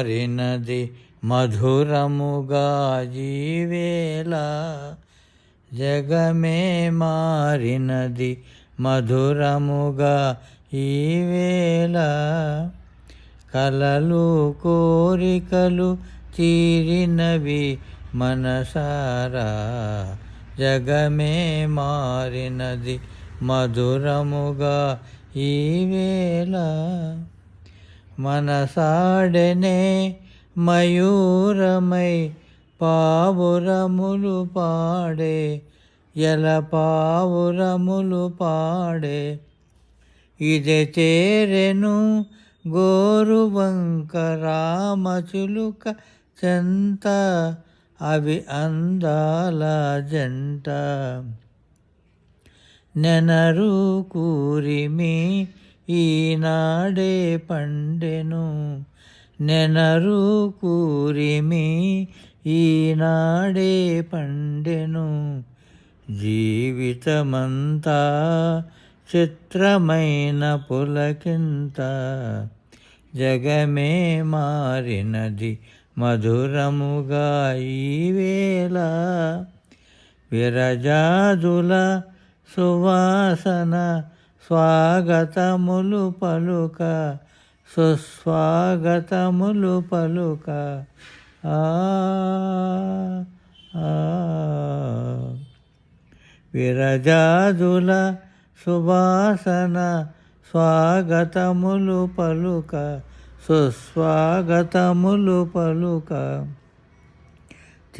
మారినది మధురముగా జీవేళ. జగమే మారినది మధురముగా ఈవేళ కలలు కోరికలు తీరినవి మనసారా. జగమే మారినది మధురముగా ఈవేళ మనసాడనే మయూరమై పావురములు పాడే ఎల పావురములు పాడే. ఇది తేరెను గోరువంక రామచిలుక చెంత అవి అందాల జంట. నెనరు కూరిమి ఈనాడే పండెను నెనరు కూరిమి. ఈనాడే పండెను జీవితమంతా చిత్రమైన పులకింత. జగమే మారినది మధురముగా ఈవేళ. విరజాదుల సువాసన స్వాగతములు పలుక సుస్వాగతములు పలుక. ఆ విరజాదుల సువాసన స్వాగతములు పలుక సుస్వాగతములు పలుక.